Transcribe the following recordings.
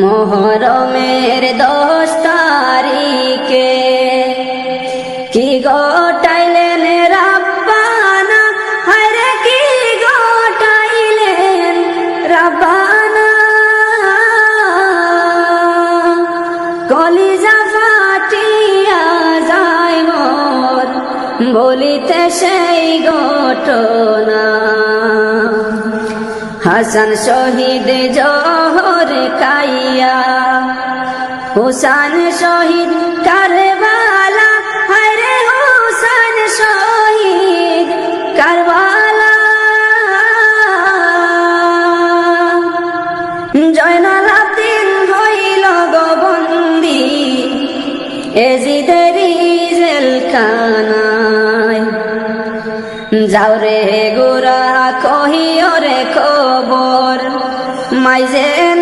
মোহরমের দশ তারিখে। কি গোটাইলেন রাব্বানা? হরে কি গোটাইলেন রাব্বানা? কলিজা ফাটিয়া যায় মোর, বলিতে সেই ঘটনা। হাসান শহীদ জহর কাইয়া হুসান শহীদ কারবালা হরে হুসান শহীদ কারবালা। জয়নাল আব্দিন হইল গবন্দি এজিদের জেলখানায়। যাও রে গোরা, কহিও রে খবর মাইজে নিমর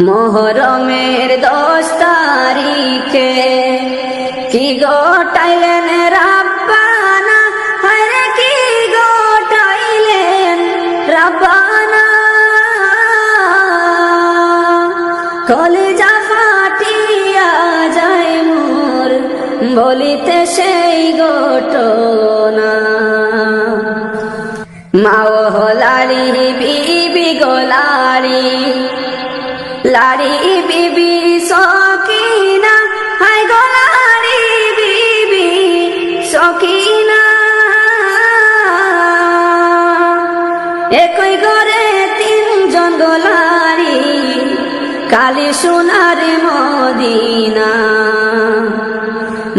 মোহরমের দশ তারিখে কি গোটাইলেন রাব্বানা? হরে কি গোটাইলেন রাব্বানা? কলিজা ফাটিয়া যায় মোর, বলিতে সেই ঘটনা। মাও লাড়ি বিবি গো লাড়ি বিবি সকিনা হাই গো লাড়ি বিবি সকিনা। একই ঘরে তিনজন গোলারি কালী সোনার মদিনা।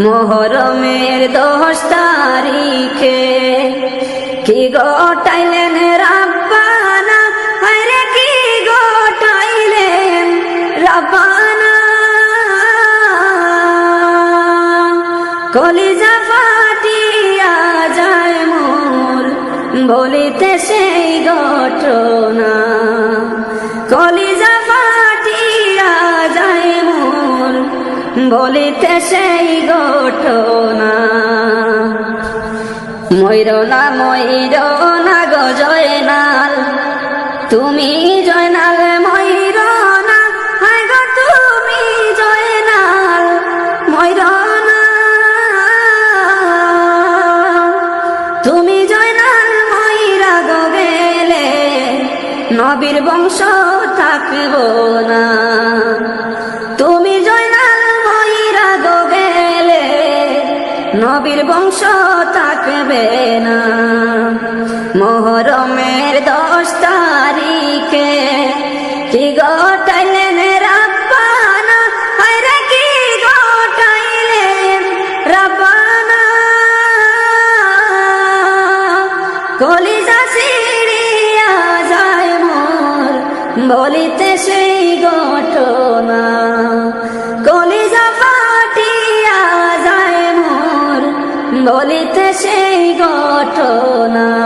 মোহরমের দশ তারিখে কি গোটাইলেন রাব্বানা কলিজা ফাটিয়া যায় মোর, বলিতে সেই ঘটনা। কলিজা ফাটিয়া যায় মোর, বলিতে সেই ঘটনা। ময়ূর না ময়ূর না গো জয়নাল, তুমি জয়নাল নবীর বংশ থাকব না। তুমি জয়নাল ময়ূরা গো গেলে নবীর বংশ থাকবে না। মোহরমের দশ তারিখে কি গোটাইলেন রাব্বানা? হরে কি গোটাইলেন রাব্বানা? কলিজা মোর বলিতে সেই ঘটনা। কলিজা ফাটিয়া যায় মোর বলিতে সেই ঘটনা।